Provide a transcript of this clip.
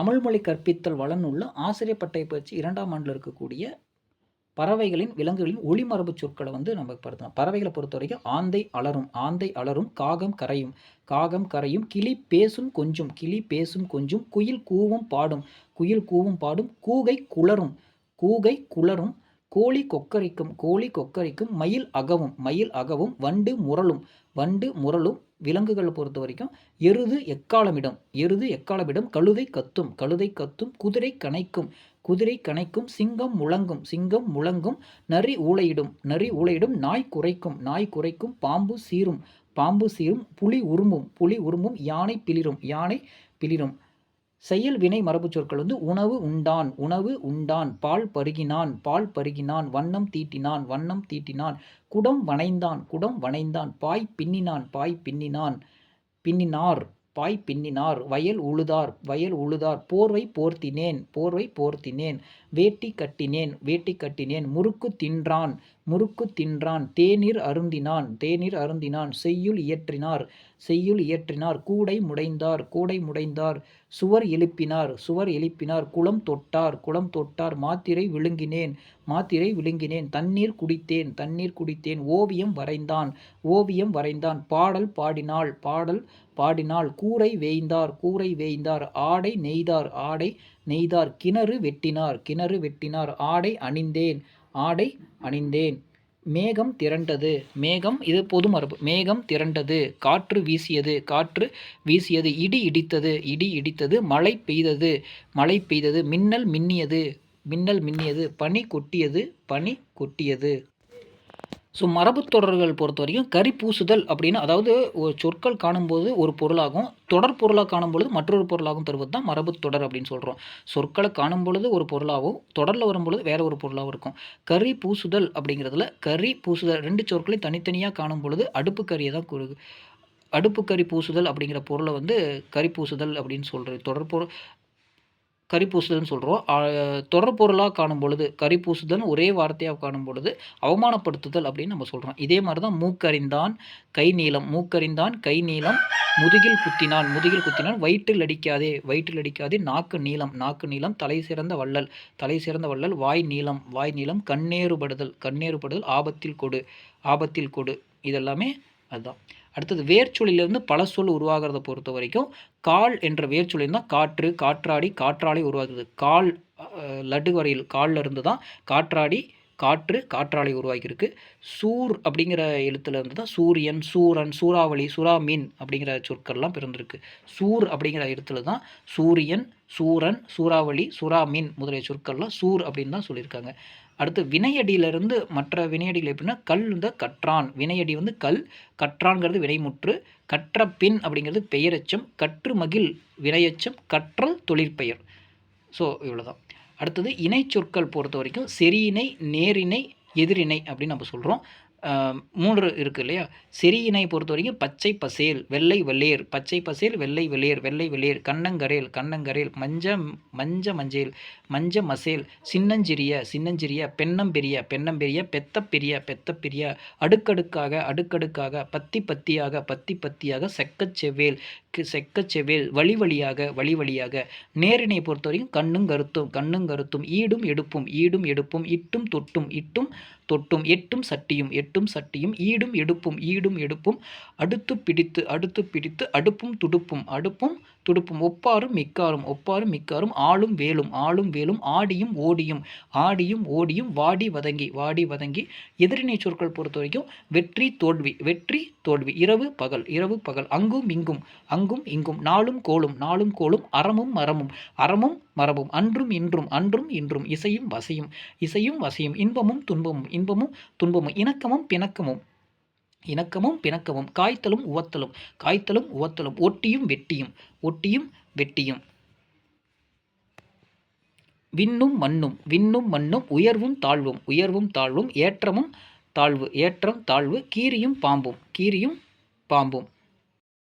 தமிழ் மொழி கற்பித்தல் வளனுள்ள ஆசிரியர் பட்டய பயிற்சி இரண்டாம் ஆண்டில் இருக்கக்கூடிய பறவைகளின் விலங்குகளின் ஒளிமரபு சொற்களை வந்து நம்ம படுத்தலாம் பறவைகளை பொறுத்த வரைக்கும் ஆந்தை அலரும் ஆந்தை அலரும் காகம் கரையும். காகம் கரையும் கிளி பேசும் கொஞ்சம் கிளி பேசும் கொஞ்சம் குயில் கூவும் பாடும். குயில் கூவும் பாடும் கூகை குளரும். கூகை குளரும் கோழி கொக்கரிக்கும் கோழி கொக்கரிக்கும் மயில் அகவும் மயில் அகவும் வண்டு முரளும் வண்டு முரளும் விலங்குகளை பொறுத்த வரைக்கும் எருது எக்காலமிடம் எருது எக்காலமிடம் கழுதை கத்தும் கழுதை கத்தும் குதிரை கனைக்கும் குதிரை கனைக்கும் சிங்கம் முழங்கும் சிங்கம் முழங்கும் நரி ஊளையிடும் நரி ஊளையிடும் நாய் குறைக்கும் நாய் குறைக்கும் பாம்பு சீரும் பாம்பு சீரும் புலி உருமும் புலி உருமும் யானை பிளிரும் யானை பிளிரும். செயல் வினை மரபு சொற்கள் வந்து உணவு உண்டான் உணவு உண்டான் பால் பருகினான் பால் பருகினான் வண்ணம் தீட்டினான் வண்ணம் தீட்டினான் குடம் வனைந்தான் குடம் வனைந்தான் பாய் பின்னினான் பாய் பின்னினான் பின்னினார் பாய் பின்னினார் வயல் உழுதார் வயல் உழுதார் போர்வை போர்த்தினேன் போர்வை போர்த்தினேன் வேட்டி கட்டினேன் வேட்டி கட்டினேன் முறுக்கு தின்றான் முறுக்கு தின்றான் தேநீர் அருந்தினான் தேநீர் அருந்தினான் செய்யுள் இயற்றினார் செய்யுள் இயற்றினார் கூடை முடைந்தார் கூடை முடைந்தார் சுவர் எழுப்பினார் சுவர் எழுப்பினார் குளம் தொட்டார் குளம் தொட்டார் மாத்திரை விழுங்கினேன் மாத்திரை விழுங்கினேன் தண்ணீர் குடித்தேன் தண்ணீர் குடித்தேன் ஓவியம் வரைந்தான் ஓவியம் வரைந்தான் பாடல் பாடினாள் பாடல் பாடினாள் கூரை வேய்ந்தார் கூரை வேய்ந்தார் ஆடை நெய்தார் ஆடை நெய்தார் கிணறு வெட்டினார் கிணறு வெட்டினார் ஆடை அணிந்தேன் ஆடை அணிந்தேன். மேகம் திரண்டது. மேகம் இது பொது மரபு. மேகம் திரண்டது. காற்று வீசியது. காற்று வீசியது. இடி இடித்தது. இடி இடித்தது. மழை பெய்தது. மழை பெய்தது. மின்னல் மின்னியது. மின்னல் மின்னியது. பனி கொட்டியது. பனி கொட்டியது. ஸோ மரபுத் தொடர்கள் பொறுத்த வரைக்கும் கரி பூசுதல் அப்படின்னு அதாவது ஒரு சொற்கள் காணும்போது ஒரு பொருளாகும் தொடர் பொருளாக காணும்பொழுது மற்றொரு பொருளாகவும் தருவது தான் மரபுத் தொடர் அப்படின்னு சொல்கிறோம் சொற்களை காணும் பொழுது ஒரு பொருளாகவும் தொடரில் வரும்பொழுது வேற ஒரு பொருளாகவும் இருக்கும். கரி பூசுதல் அப்படிங்கிறதுல கரி பூசுதல் ரெண்டு சொற்களையும் தனித்தனியாக காணும் பொழுது அடுப்பு கரியை தான் கூறு அடுப்பு கறி பூசுதல் அப்படிங்கிற பொருளை வந்து கரி பூசுதல் அப்படின்னு சொல்கிறது தொடர் பொருள் கரிப்பூசுதல்னு சொல்கிறோம் தொடர் பொருளாக காணும் பொழுது கரிப்பூசுதல் ஒரே வார்த்தையாக காணும் பொழுது அவமானப்படுத்துதல் அப்படின்னு நம்ம சொல்கிறோம் இதே மாதிரி தான் மூக்கறிந்தான் கை நீளம் மூக்கறிந்தான் கை நீளம் முதுகில் குத்தினான் முதுகில் குத்தினான் வயிற்றில் அடிக்காதே வயிற்றில் அடிக்காதே நாக்கு நீளம் நாக்கு நீளம் தலை சிறந்த வள்ளல் தலை சிறந்த வள்ளல் வாய் நீளம் வாய் நீளம் கண்ணேறுபடுதல் கண்ணேறுபடுதல் ஆபத்தில் கொடு ஆபத்தில் கொடு இதெல்லாமே அதுதான். அடுத்தது வேர்ச்சொல்லிலிருந்து பல சொல் உருவாகிறத பொறுத்த வரைக்கும் கால் என்ற வேர்ச்சொல்லில் தான் காற்று காற்றாடி காற்றாலை உருவாகுது கால் லட்டு வரையில் காலில் இருந்து தான் காற்றாடி காற்று காற்றாலை உருவாகியிருக்கு சூர் அப்படிங்கிற எழுத்துல இருந்து தான் சூரியன் சூரன் சூறாவளி சுறா மீன் அப்படிங்கிற சொற்கள்லாம் பிறந்திருக்கு. சூர் அப்படிங்கிற எழுத்துல தான் சூரியன் சூரன் சூறாவளி சுறா மீன் முதலிய சொற்கள்லாம் சூர் அப்படின்னு தான் சொல்லியிருக்காங்க. அடுத்து வினையடியிலிருந்து மற்ற வினையடிகள் எப்படின்னா கல் வந்து கற்றான். வினையடி வந்து கல் கற்றான்கிறது வினைமுற்று கற்ற பின் அப்படிங்கிறது பெயரச்சம் கற்று மகிழ் வினையச்சம் கற்றல் தொழிற்பெயர். ஸோ இவ்வளோதான் அடுத்தது இணை சொற்கள் பொறுத்த வரைக்கும் செரியினை நேரிணை எதிரிணை அப்படின்னு நம்ம சொல்கிறோம் மூன்று இருக்குது இல்லையா? செரியினை பொறுத்த வரைக்கும் பச்சை பசேல் வெள்ளை வெள்ளேர் பச்சை பசேல் வெள்ளை வெள்ளேர் வெள்ளை வெள்ளேர் கண்ணங்கரேல் கண்ணங்கரேல் மஞ்ச மஞ்ச மஞ்சேல் மஞ்ச மசேல். சின்னஞ்சிறிய சின்னஞ்சிறிய. பெண்ணம்பெரிய பெண்ணம்பெரிய. பெத்தப்பெரிய பெரிய அடுக்கடுக்காக அடுக்கடுக்காக. பத்தி பத்தியாக பத்தி பத்தியாக. செக்கச் செக்கச்செவ்வேல் செக்கச் வழி வழியாக வழி வழியாக. நேரினை பொறுத்த வரைக்கும் கண்ணும் கருத்தும் கண்ணும் கருத்தும். ஈடும் எடுப்பும் ஈடும் எடுப்பும். இட்டும் தொட்டும் இட்டும் தொட்டும். எட்டும் சட்டியும் எட்டும் சட்டியும் ஈடும் எடுப்பும் ஈடும் எடுப்பும் அடுத்து பிடித்து அடுத்து பிடித்து அடுப்பும் துடுப்பும் அடுப்பும் துடுப்பும் ஒப்பாரும் மிக்காரும் ஒப்பாரும் மிக்காரும் ஆளும் வேலும் ஆளும் வேலும் ஆடியும் ஓடியும் ஆடியும் ஓடியும் வாடி வதங்கி வாடி வதங்கி எதிரினை சொற்கள் பொறுத்த வரைக்கும் வெற்றி தோல்வி வெற்றி தோல்வி இரவு பகல் இரவு பகல் அங்கும் இங்கும் அங்கும் இங்கும் நாளும் கோளும் நாளும் கோளும் அறமும் மரமும் அறமும் மரபும் அன்றும் இன்றும் அன்றும் இன்றும் இசையும் வசையும் இசையும் வசையும் இன்பமும் துன்பமும் இன்பமும் துன்பமும் இணக்கமும் பிணக்கமும் இணக்கமும் பிணக்கமும் காய்த்தலும் உவத்தலும் காய்த்தலும் உவத்தலும் ஒட்டியும் வெட்டியும் ஒட்டியும் வெட்டியும். விண்ணும் மண்ணும் விண்ணும் மண்ணும் உயர்வும் தாழ்வும் உயர்வும் தாழ்வும் ஏற்றமும் தாழ்வு ஏற்றம் தாழ்வு கீரியும் பாம்பும் கீரியும் பாம்பும்.